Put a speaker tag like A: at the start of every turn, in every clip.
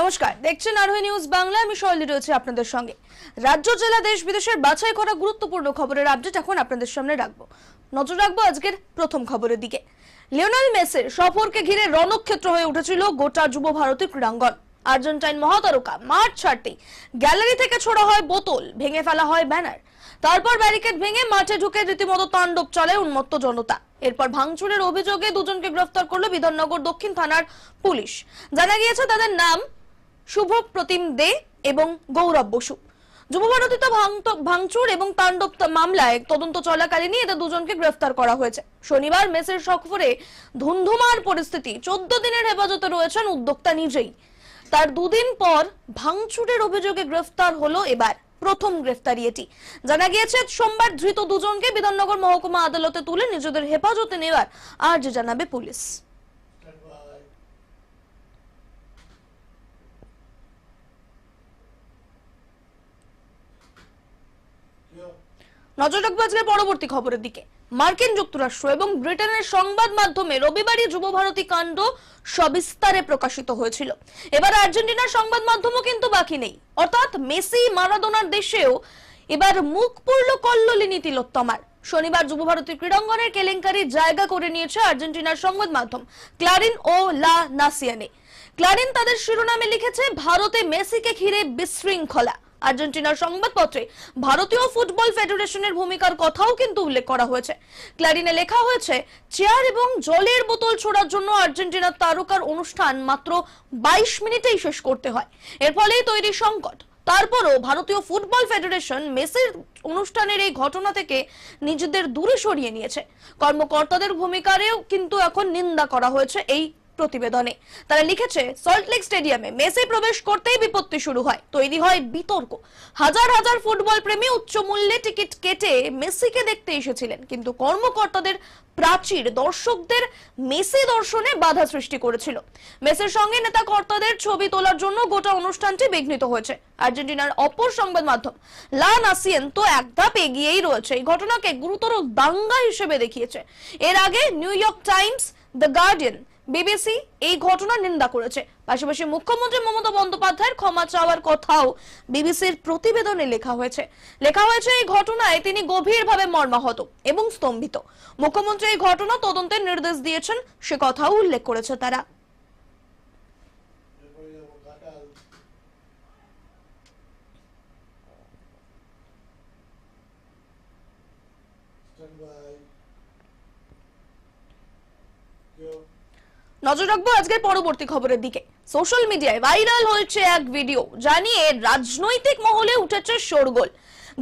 A: নমস্কার, দেখছেন আরোহী নিউজ বাংলা, আমি শৈলী রয়েছে আপনাদের সঙ্গে। রাজ্য, জেলা, দেশ, বিদেশের বাছাই করা গুরুত্বপূর্ণ খবরের আপডেট এখন আপনাদের সামনে রাখব। নজর রাখব আজকের প্রথম খবরের দিকে। লিওনেল মেসের সফরকে ঘিরে রণক্ষেত্র হয়ে উঠেছিল গোটা যুব ভারতী ক্রীড়াঙ্গন। আর্জেন্টাইন মহাতারকা, মাঠ ছাড়তেই গ্যালারি থেকে ছোড়া হয় বোতল, ভেঙে ফেলা হয় ব্যানার। তারপর ব্যারিকেড ভেঙে মাঠে ঢুকে রীতিমতো তাণ্ডব চলে উন্মত্ত জনতা। এরপর ভাঙচুরের অভিযোগে দুজনকে গ্রেফতার করল বিধাননগর দক্ষিণ থানার পুলিশ। জানা গিয়েছে তাদের নাম শুভ প্রতিম দে এবং গৌরব বসু। যুবভারতীতে ভাঙচুর এবং তাণ্ডব মামলায় তদন্ত চলাকালীনই এদের দুজনকে গ্রেফতার করা হয়েছে। শনিবার মেসের সফরে ধুন্ধুমার পরিস্থিতি, চোদ্দ দিনের হেফাজতে রয়েছেন উদ্যোক্তা নিজেই। তার দুদিন পর ভাঙচুরের অভিযোগে গ্রেফতার হলো এবার, প্রথম গ্রেফতারি এটি। জানা গিয়েছে, সোমবার ধৃত দুজনকে বিধাননগর মহকুমা আদালতে তুলে নিজেদের হেফাজতে নেওয়ার আর্জ জানাবে পুলিশ। নজর রাখব আজকের পরবর্তী খবরের দিকে। মার্কিন যুক্তরাষ্ট্র এবং ব্রিটেনের সংবাদ মাধ্যমে রবিবারই যুবভারতী কাণ্ড সবিস্তারে প্রকাশিত হয়েছিল। এবার আর্জেন্টিনার সংবাদ মাধ্যমও কিন্তু বাকি নেই। অর্থাৎ মেসি, মারাদোনার দেশেও এবার মুখ পুরল কল্লোলিনী তিলোত্তমার শনিবার যুবভারতী ক্রীড়াঙ্গনের কেলেঙ্কারি জায়গা করে নিয়েছে আর্জেন্টিনার সংবাদ মাধ্যম, ক্লারিন ও লা নাসিয়ানে। ক্লারিন তাদের শিরোনামে লিখেছে, ভারতে মেসিকে ঘিরে বিশৃঙ্খলা। আর্জেন্টিনার সংবাদপত্রে ভারতীয় ফুটবল ফেডারেশনের ভূমিকার কথাও কিন্তু উল্লেখ করা হয়েছে। ক্লারিনে লেখা হয়েছে, চেয়ার এবং জলের বোতল ছোড়ার জন্য আর্জেন্টিনার তারকার অনুষ্ঠান মাত্র বাইশ মিনিটেই শেষ করতে হয়। এর ফলেই তৈরি সংকট। তারপরও ভারতীয় ফুটবল ফেডারেশন মেসির অনুষ্ঠানের এই ঘটনা থেকে নিজেদের দূরে সরিয়ে নিয়েছে। কর্মকর্তাদের ভূমিকারেও কিন্তু এখন নিন্দা করা হয়েছে এই প্রতিবেদনে। তারা লিখেছে সল্টলেক স্টেডিয়ামে মেসি প্রবেশ করতেই বিপত্তি শুরু হয়, তৈরি হয় বিতর্ক। হাজার হাজার ফুটবল প্রেমী উচ্চ মূল্যে টিকিট কেটে মেসিকে দেখতে এসেছিলেন, কিন্তু কর্মকর্তাদের প্রাচীর দর্শকদের মেসি দর্শনে বাধা সৃষ্টি করেছিল। মেসির সঙ্গে নেতা কর্তাদের ছবি তোলার জন্য গোটা অনুষ্ঠানটি বিঘ্নিত হয়েছে। আর্জেন্টিনার অপর সংবাদ মাধ্যম, লা নাসিয়েন তো এক ধাপ এগিয়েই রয়েছে। এই ঘটনাকে গুরুতর দাঙ্গা হিসেবে দেখিয়েছে। এর আগে New York Times, the Guardian BBC এই ঘটনার নিন্দা করেছে। পাশাপাশি মুখ্যমন্ত্রী মমতা বন্দ্যোপাধ্যায়ের ক্ষমা চাওয়ার কথাও বিবিসির প্রতিবেদনে লেখা হয়েছে। লেখা হয়েছে, এই ঘটনায় তিনি গভীরভাবে মর্মাহত এবং স্তম্ভিত। মুখ্যমন্ত্রী এই ঘটনা তদন্তের নির্দেশ দিয়েছেন, সে কথাও উল্লেখ করেছে তারা
B: এরপরে যাব ঘাটাল স্ট্যান্ড বাই কেউ
A: নজর রাখব আজকের পরবর্তী খবরের দিকে। সোশ্যাল মিডিয়ায় ভাইরাল হয়েছে এক ভিডিও জানিয়ে রাজনৈতিক মহলে উঠেছে শোরগোল।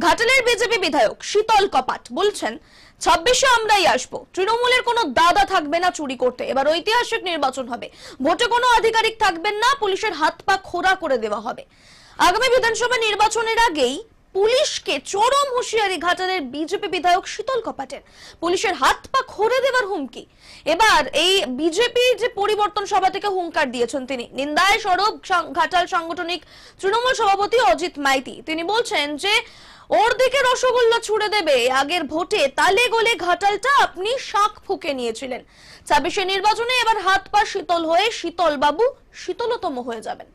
A: ঘাটালের বিজেপি বিধায়ক শীতল কপাট বলছেন, ছাব্বিশে আমরাই আসব। তৃণমূলের কোনো দাদা থাকবে না চুরি করতে। এবার ঐতিহাসিক নির্বাচন হবে। ভোটে কোনো আধিকারিক থাকবেন না, পুলিশের হাত পা খোরা করে দেওয়া হবে। আগামী বিধানসভা নির্বাচনের আগেই পুলিশকে চরম হুঁশিয়ারি ঘাটালের বিজেপি বিধায়ক শীতল কপাটের। পুলিশের হাত পা খড়ে দেওয়ার হুমকি। এবার এই বিজেপি যে পরিবর্তন সভা থেকে হুঙ্কার দিয়েছেন তিনি, নিন্দায় সরব ঘাটাল সাংগঠনিক তৃণমূল সভাপতি অজিত মাইতি। তিনি বলছেন যে, ওর দিকে রসগোল্লা ছুড়ে দেবে আগের ভোটে তালে গলে ঘাটালটা আপনি শাক ফুকে নিয়েছিলেন। ছাব্বিশে নির্বাচনে এবার হাত পা শীতল হয়ে শীতল বাবু শীতলতম হয়ে যাবেন।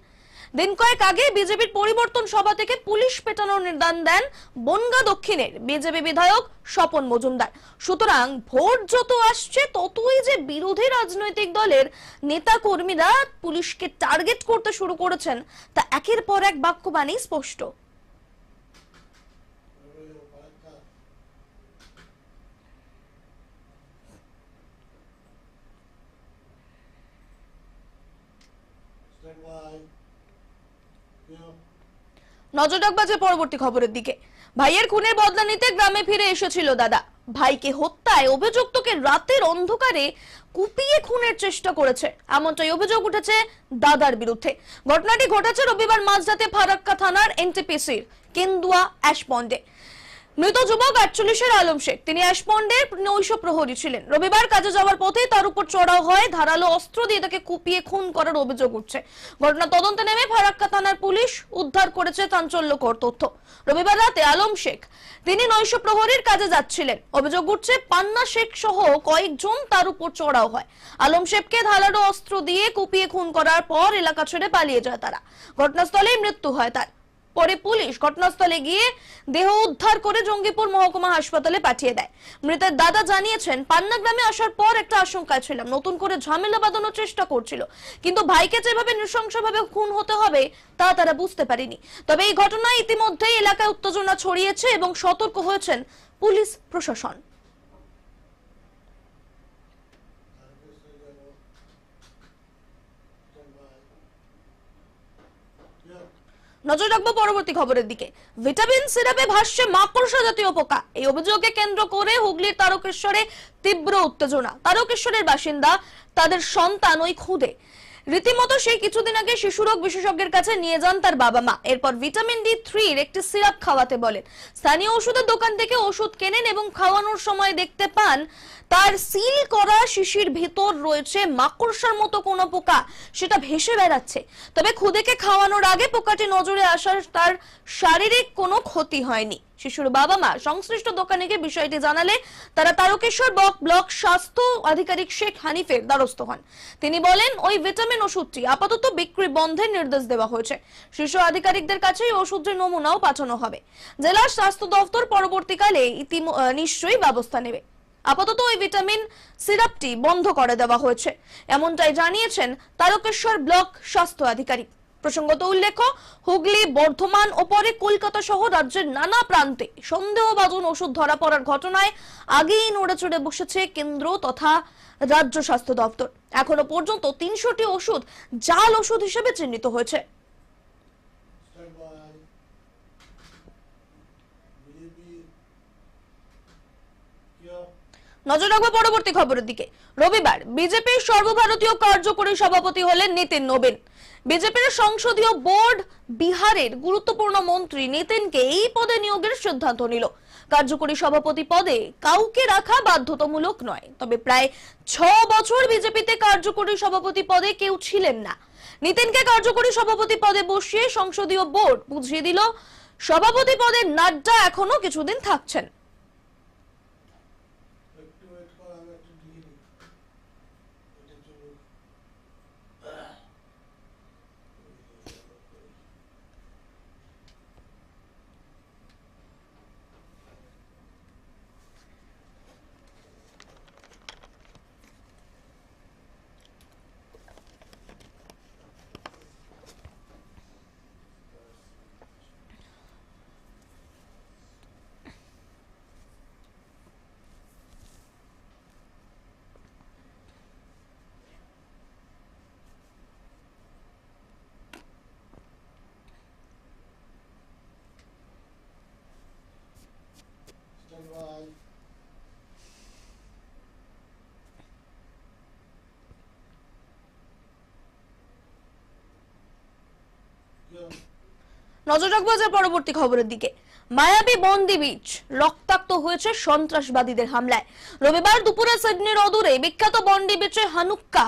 A: দিন কয়েক আগে বিজেপির পরিবর্তন সভা থেকে পুলিশ পেটানোর নির্দান দেন বনগা দক্ষিণের বিজেপি বিধায়ক স্বপন মজুমদার। সুতরাং ভোট যত আসছে, ততই যে বিরোধী রাজনৈতিক দলের নেতা কর্মীরা পুলিশকে টার্গেট করতে শুরু করেছেন, তা একের পর এক বাক্যবাণী স্পষ্ট।
B: যাব ফারাক্কা স্ট্যান্ড বাই কেউ
A: নজর যে পরবর্তী খবরের দিকে। ভাইয়ের খুনের বদলা নিতে গ্রামে ফিরে এসেছিল দাদা। ভাইকে হত্যায় অভিযুক্তকে রাতের অন্ধকারে কুপিয়ে খুনের চেষ্টা করেছে। এমনটাই অভিযোগ উঠেছে দাদার বিরুদ্ধে। ঘটনাটি ঘটেছে রবিবার মাঝরাতে ফারাক্কা থানার এনটিপিসির কেন্দুয়া অ্যাশপন্ডে। মৃত যুবক আটচল্লিশের আলম শেখ। তিনি অ্যাশপন্ডের নৈশ প্রহরী ছিলেন। রবিবার কাজে যাওয়ার পথে তার উপর চড়াও হয়, ধারালো অস্ত্র দিয়ে তাকে কুপিয়ে খুন করার অভিযোগ উঠছে। ঘটনা তদন্তে নেমে ফারাক্কা থানার পুলিশ উদ্ধার করেছে চাঞ্চল্যকর তথ্য। রবিবার রাতে আলম শেখ, তিনি নৈশ প্রহরীর কাজে যাচ্ছিলেন। অভিযোগ উঠছে, পান্না শেখ সহ কয়েকজন তার উপর চড়াও হয়। আলম শেখকে ধারালো অস্ত্র দিয়ে কুপিয়ে খুন করার পর এলাকা ছেড়ে পালিয়ে যায় তারা। ঘটনাস্থলেই মৃত্যু হয় তার। পরে পুলিশ ঘটনাস্থলে গিয়ে দেহ উদ্ধার করে জঙ্গিপুর মহকুমা হাসপাতালে পাঠিয়ে দেয়। মৃতের দাদা জানিয়েছেন, পান্না গ্রামে আসার পর একটা আশঙ্কায় ছিলাম। নতুন করে ঝামেলা বাঁধানোর চেষ্টা করছিল। কিন্তু ভাইকে যেভাবে নৃশংসভাবে খুন হতে হবে, তা তারা বুঝতে পারেনি। তবে এই ঘটনায় ইতিমধ্যেই এলাকায় উত্তেজনা ছড়িয়েছে এবং সতর্ক হয়েছেন পুলিশ প্রশাসন। নজর রাখব পরবর্তী খবরের দিকে। ভিটামিন সিরাপে ভাসছে মাকড়সা জাতীয় পোকা। এই অভিযোগকে কেন্দ্র করে হুগলির তারকেশ্বরে তীব্র উত্তেজনা। তারকেশ্বরের বাসিন্দা, তাদের সন্তান ওই খুদে। রীতিমতো সেই কিছুদিন আগে শিশুরোগ বিশেষজ্ঞের কাছে নিয়ে যান তার বাবা মা। এরপর ভিটামিন ডি থ্রির একটি সিরাপ খাওয়াতে বলেন। স্থানীয় ওষুধের দোকান থেকে ওষুধ কেনেন এবং খাওয়ানোর সময় দেখতে পান, তার সিল করা শিশির ভেতর রয়েছে মাকড়সার মতো কোনো পোকা, সেটা ভেসে বেড়াচ্ছে। তবে খুদেকে খাওয়ানোর আগে পোকাটি নজরে আসার তার শারীরিক কোনো ক্ষতি হয়নি। শিশুর বাবা মা সংশ্লিষ্ট দোকানিকে বিষয়টি জানালে তারা তারকেশ্বর ব্লক স্বাস্থ্য আধিকারিক শেখ হানিফের দ্বারস্থ হন। তিনি বলেন, ওই ভিটামিন ওষুধটি আপাতত বিক্রি বন্ধের নির্দেশ দেওয়া হয়েছে। শীর্ষ আধিকারিকদের কাছে ওষুধের নমুনাও পাঠানো হবে। জেলা স্বাস্থ্য দপ্তর পরবর্তীকালে নিশ্চয়ই ব্যবস্থা নেবে। আপাতত ওই ভিটামিন সিরাপটি বন্ধ করে দেওয়া হয়েছে। এমনটাই জানিয়েছেন তারকেশ্বর ব্লক স্বাস্থ্য আধিকারিক। প্রসঙ্গত উল্লেখ্য, হুগলি, বর্ধমান ও পরে কলকাতা সহ রাজ্যের নানা প্রান্তে সন্দেহভাজন ওষুধ ধরা পড়ার ঘটনায় আগেই নড়েচড়ে বসেছে কেন্দ্র তথা রাজ্য স্বাস্থ্য দপ্তর। এখনও পর্যন্ত তিনশোটি ওষুধ জাল ওষুধ হিসেবে চিহ্নিত হয়েছে
B: Stand by. BJP. Here.
A: নজর রাখব পরবর্তী খবরের দিকে। রবিবার বিজেপির সর্বভারতীয় কার্যকরী সভাপতি হলেন নিতিন নবীন বিজেপির সংসদীয় বোর্ড বিহারের গুরুত্বপূর্ণ মন্ত্রী নিতিনকে এই পদে নিয়োগের সিদ্ধান্ত নিল। কার্যকরী সভাপতি পদে কাউকে রাখা বাধ্যতামূলক নয়, তবে প্রায় ছ বছর বিজেপিতে কার্যকরী সভাপতি পদে কেউ ছিলেন না। নিতিনকে কার্যকরী সভাপতি পদে বসিয়ে সংসদীয় বোর্ড বুঝিয়ে দিল, সভাপতি পদে নাড্ডা এখনও কিছুদিন থাকছেন
B: একটু ওয়েট কর আমি একটু দিয়ে নিই এটা চলুক Stand by. Here.
A: নজর রাখব যে পরবর্তী খবরের দিকে। মায়াবী বন্দি বিচ রক্তাক্ত হয়েছে সন্ত্রাসবাদীদের হামলায়। রবিবার দুপুরে সিডনির অদূরে বিখ্যাত বন্দি বিচে হানুক্কা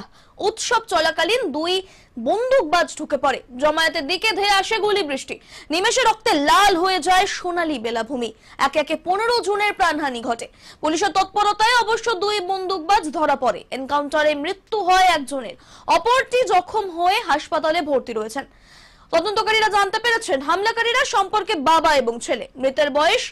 A: উৎসব চলাকালীন দুই বন্দুকবাজ ঢুকে পড়ে। জমায়েতের দিকে ধেয়ে আসে গুলি বৃষ্টি নিমেষে রক্তে লাল হয়ে যায় সোনালী বেলাভূমি। একে একে পনেরো জনের প্রাণহানি ঘটে। পুলিশের তৎপরতায় অবশ্য দুই বন্দুকবাজ ধরা পড়ে। এনকাউন্টারে মৃত্যু হয় একজনের। অপরটি জখম হয়ে হাসপাতালে ভর্তি রয়েছেন। তদন্তকারীরা জানতে পেরেছেন হামলাকারীরা সম্পর্কে বাবা এবং ছেলে। মৃতের বয়স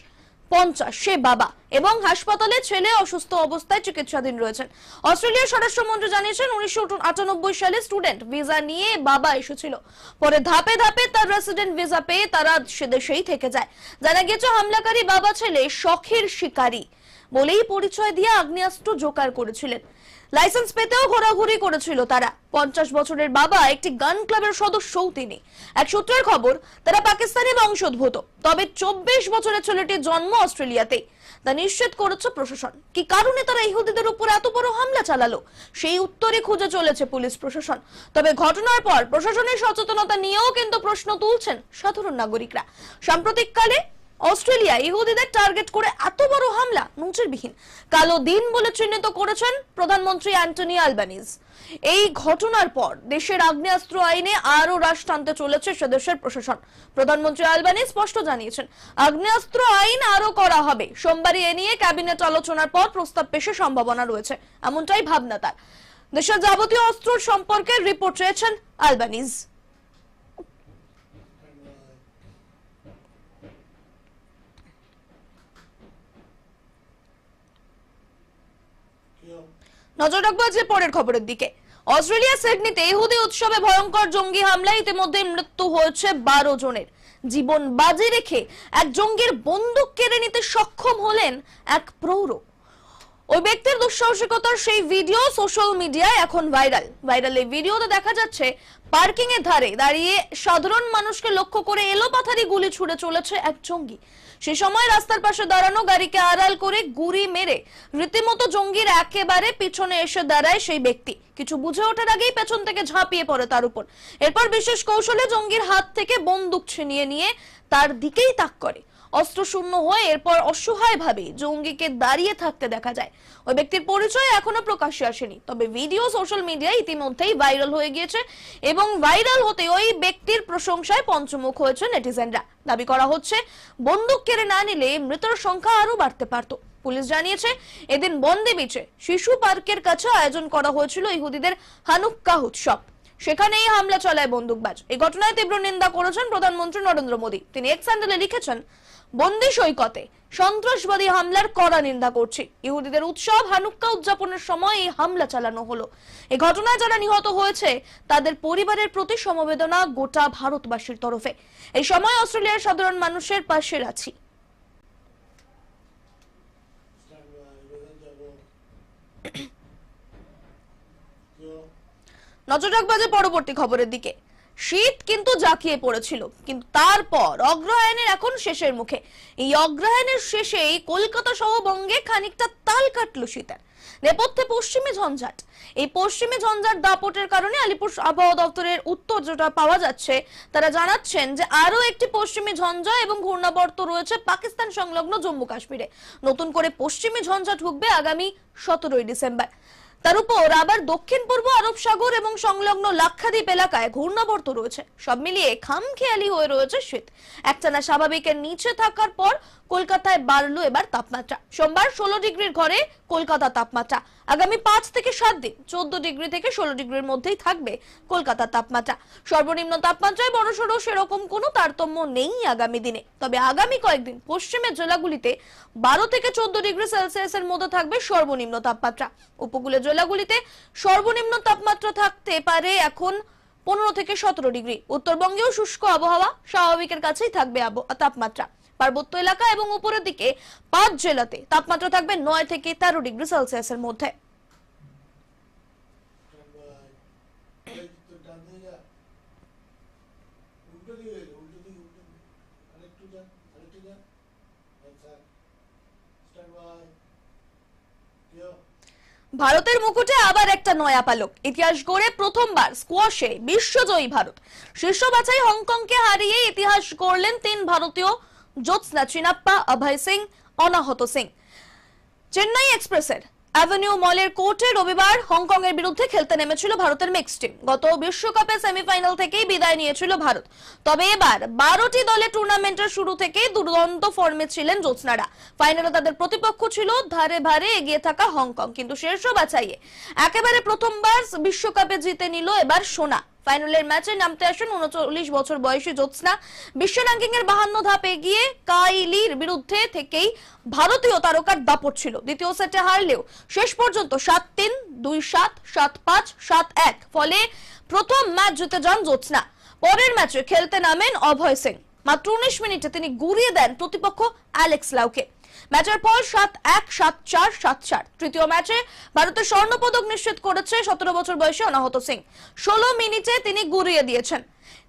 A: পঞ্চাশ, সে বাবা এবং হাসপাতালে ছেলে অসুস্থ অবস্থায় চিকিৎসাধীন রয়েছেন। অস্ট্রেলিয়ার স্বরাষ্ট্রমন্ত্রী জানিয়েছেন, উনিশশো আটানব্বই সালে স্টুডেন্ট ভিসা নিয়ে বাবা এসেছিল। পরে ধাপে ধাপে তার রেসিডেন্ট ভিসা পেয়ে তারা সে দেশেই থেকে যায়। জানা গেছে হামলাকারী বাবা ছেলে শখের শিকারী। বলেই পরিচয় দিয়ে আগ্নেয়াস্ত্র জোগাড় করেছিলেন। লাইসেন্স পেতেও ঘোরাঘুরি করেছিল তারা। পঞ্চাশ বছরের বাবা একটি গান ক্লাবের সদস্যও তিনি। এক সূত্রের খবর, তারা পাকিস্তানি বংশোদ্ভূত। তবে চব্বিশ বছরের ছেলেটির জন্ম অস্ট্রেলিয়াতেই। তা নিশ্চিত করেছে প্রশাসন। কি কারণে তারা ইহুদিদের উপর এত বড় হামলা চালালো? সেই উত্তরে খুঁজে চলেছে পুলিশ প্রশাসন। তবে ঘটনার পর প্রশাসনের সচেতনতা নিয়েও কিন্তু প্রশ্ন তুলছেন সাধারণ নাগরিকরা। সাম্প্রতিককালে অস্ট্রেলিয়া ইহুদিদের টার্গেট করে এত বড় হামলা নজিরবিহীন কালো দিন বলে চিহ্নিত করেছেন প্রধানমন্ত্রী অ্যান্টনি আলবানিজ। এই ঘটনার পর দেশের আগ্নেয়াস্ত্র আইনে আরও হ্রাস টানতে চলেছে সে দেশের প্রশাসন। প্রধানমন্ত্রী আলবানি স্পষ্ট জানিয়েছেন, আগ্নেয়াস্ত্র আইন আরও করা হবে। সোমবারই এ নিয়ে ক্যাবিনেট আলোচনার পর প্রস্তাব পেশের সম্ভাবনা রয়েছে, এমনটাই ভাবনা তার। দেশের যাবতীয় অস্ত্র সম্পর্কে রিপোর্ট চেয়েছেন আলবানিজ
B: কেউ
A: নজর রাখব আজকে পরের খবরের দিকে। অস্ট্রেলিয়া সিডনিতে ইহুদি উৎসবে ভয়ঙ্কর জঙ্গি হামলায় ইতিমধ্যে মৃত্যু হয়েছে বারো জনের। জীবন বাজি রেখে এক জঙ্গির বন্দুক কেড়ে নিতে সক্ষম হলেন এক প্রৌঢ়। ওই ব্যক্তির দুঃসাহসিকতার সেই ভিডিও সোশ্যাল মিডিয়ায় এখন ভাইরাল ভাইরাল এই ভিডিওতে দেখা যাচ্ছে পার্কিং এর ধারে দাঁড়িয়ে সাধারণ মানুষকে লক্ষ্য করে এলোপাথারি গুলি ছুড়ে চলেছে এক জঙ্গি। সে সময় রাস্তার পাশে দাঁড়ানো গাড়িকে আড়াল করে গুলি মেরে রীতিমতো জঙ্গির একেবারে পিছনে এসে দাঁড়ায় সেই ব্যক্তি। কিছু বুঝে ওঠার আগেই পেছন থেকে ঝাঁপিয়ে পড়ে তার উপর। এরপর বিশেষ কৌশলে জঙ্গির হাত থেকে বন্দুক ছিনিয়ে নিয়ে তার দিকেই তাক করে। অস্ত্র শূন্য হয়ে এরপর অসহায় ভাবে জঙ্গিকে দাঁড়িয়ে থাকতে দেখা যায়। ওই ব্যক্তির পরিচয় এখনও প্রকাশ্যে আসেনি। তবে ভিডিও সোশ্যাল মিডিয়ায় ইতিমধ্যেই ভাইরাল হয়ে গিয়েছে এবং ভাইরাল হতে ওই ব্যক্তির প্রশংসায় পঞ্চমুখ হয়েছে নেটিজেনরা। দাবি করা হচ্ছে, বন্দুক কেড়ে না নিলে মৃতের সংখ্যা আরও বাড়তে পারত। পুলিশ জানিয়েছে, এদিন বন্দে বিচে শিশু পার্কের কাছে আয়োজন করা হয়েছিল ইহুদিদের হানুক্কা উৎসব। সেখানে এই হামলা চলায় বন্দুকবাজ। এই ঘটনায় তীব্র নিন্দা করেছেন প্রধানমন্ত্রী নরেন্দ্র মোদী। তিনি এক্স হ্যান্ডেলে লিখেছেন বন্দি সৈকতে সন্ত্রাসবাদী হামলার কড়া নিন্দা করছি। ইহুদিদের উৎসব হানুক্কা উদযাপনের সময় এই হামলা চালানো হলো। এই ঘটনায় যারা নিহত হয়েছে, তাদের পরিবারের প্রতি সমবেদনা গোটা ভারতবাসীর তরফে। এই সময় অস্ট্রেলিয়ার সাধারণ মানুষের পাশে আছি। নজর রাখব যে পরবর্তী খবরের দিকে। শীত কিন্তু জাঁকিয়ে পড়েছিল, কিন্তু তারপর অগ্রহায়ণের এখন শেষের মুখে। এই অগ্রহায়ণের শেষেই কলকাতা সহ বঙ্গে খানিকটা তাল কাটলো শীতের। নেপথ্যে পশ্চিমে ঝঞ্ঝাট। এই পশ্চিমে ঝঞ্ঝাট দাপটের কারণে আলিপুর আবহাওয়া দপ্তরের উত্তর যেটা পাওয়া যাচ্ছে, তারা জানাচ্ছেন যে আরও একটি পশ্চিমী ঝঞ্ঝা এবং ঘূর্ণাবর্ত রয়েছে পাকিস্তান সংলগ্ন জম্মু কাশ্মীরে। নতুন করে পশ্চিমী ঝঞ্ঝা ঢুকবে আগামী সতেরোই ডিসেম্বর। তার উপর আবার দক্ষিণ পূর্ব আরব সাগর এবং সংলগ্ন লাক্ষাদ্বীপ এলাকায় ঘূর্ণাবর্ত রয়েছে। সব মিলিয়ে খামখেয়ালি হয়ে রয়েছে শীত। একটানা স্বাভাবিকের নিচে থাকার পর কলকাতায় বাড়লো এবার তাপমাত্রা। সোমবার ষোলো ডিগ্রির ঘরে কলকাতা তাপমাত্রা। আগামী পাঁচ থেকে সাত দিন, চোদ্দ ডিগ্রি থেকে ষোলো ডিগ্রির মধ্যেই থাকবে কলকাতার তাপমাত্রা। সর্বনিম্ন তাপমাত্রায় বড়সড় সেরকম কোনো তারতম্য নেই আগামী দিনে। তবে আগামী কয়েকদিন পশ্চিমের জেলাগুলিতে বারো থেকে চোদ্দ ডিগ্রি সেলসিয়াসের মধ্যে থাকবে সর্বনিম্ন তাপমাত্রা। উপকূলের জেলাগুলিতে সর্বনিম্ন তাপমাত্রা থাকতে পারে এখন পনেরো থেকে সতেরো ডিগ্রি। উত্তরবঙ্গেও শুষ্ক আবহাওয়া স্বাভাবিকের কাছেই থাকবে তাপমাত্রা। পার্বত্য এলাকা এবং উপরের দিকে পাঁচ জেলাতে তাপমাত্রা থাকবে নয় থেকে তেরো ডিগ্রি সেলসিয়াসের মধ্যে। ভারতের মুকুটে আবার একটা নয়া পালক। ইতিহাস গড়ে প্রথমবার স্কোয়াশে বিশ্বজয়ী ভারত। শীর্ষ বাছাই হংকংকে হারিয়ে ইতিহাস গড়লেন তিন ভারতীয় জ্যোৎস্না চিনাপ্পা অভয় সিং অনাহত সিং চেন্নাই এক্সপ্রেসের অ্যাভিনিউ মলের কোর্টে রবিবার হংকং এর বিরুদ্ধে খেলতে নেমেছিল ভারতের মিক্স টিম গত বিশ্বকাপে সেমিফাইনাল থেকেই বিদায় নিয়েছিল ভারত তবে এবার বারোটি দলে টুর্নামেন্টের শুরু থেকেই দুর্দান্ত ফর্মে ছিলেন জ্যোৎস্নারা ফাইনালে তাদের প্রতিপক্ষ ছিল ধারে ভারে এগিয়ে থাকা হংকং কিন্তু শীর্ষ বাছাইয়ে একেবারে প্রথমবার বিশ্বকাপে জিতে নিল এবার সোনা ফাইনালের ম্যাচে নামতে আসেন উনচল্লিশ বছর বয়সী জ্যোৎস্না। বিশ্ব র্যাঙ্কিং এর বাহান্ন ধাপ এগিয়ে কাইলির বিরুদ্ধে থেকেই ভারতীয় তারকার দাপট ছিল। দ্বিতীয় সেটে হারলেও শেষ পর্যন্ত সাত তিন, দুই সাত সাত পাঁচ, সাত এক, ফলে প্রথম ম্যাচ জিতে যান জ্যোৎস্না। পরের ম্যাচে খেলতে নামেন অভয় সিং। মাত্র উনিশ মিনিটে তিনি গুড়িয়ে দেন প্রতিপক্ষ অ্যালেক্স লাউকে। ম্যাচের পর সাত এক, সাত চার সাত চার। তৃতীয় ম্যাচে ভারতের স্বর্ণপদক নিশ্চিত করেছে সতেরো বছর বয়সী অনাহত সিং। ষোলো মিনিটে তিনি গুড়িয়ে দিয়েছেন।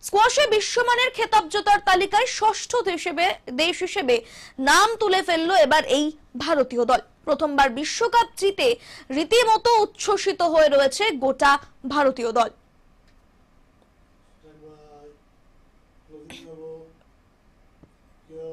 A: স্কোয়াশে বিশ্বমানের খেতাব জেতার তালিকায় ষষ্ঠ হিসেবে, দেশ হিসেবে নাম তুলে ফেলল এবার এই ভারতীয় দল। প্রথমবার বিশ্বকাপ জিতে রীতিমতো উচ্ছ্বসিত হয়ে রয়েছে গোটা ভারতীয় দল
B: স্ট্যান্ড বাই ক্লোজিং যাব কেউ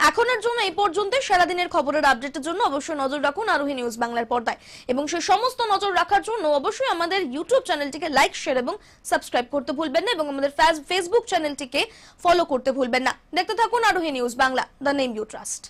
A: এখনের জন্য এই পর্যন্ত সারাদিনের খবরের আপডেটের জন্য অবশ্যই নজর রাখুন আরোহী নিউজ বাংলার পর্দায়। এবং সেই সমস্ত নজর রাখার জন্য অবশ্যই আমাদের ইউটিউব চ্যানেলটিকে লাইক শেয়ার এবং সাবস্ক্রাইব করতে ভুলবেন না এবং আমাদের ফেসবুক চ্যানেলটিকে ফলো করতে ভুলবেন না। দেখতে থাকুন Arohi news Bangla the name you trust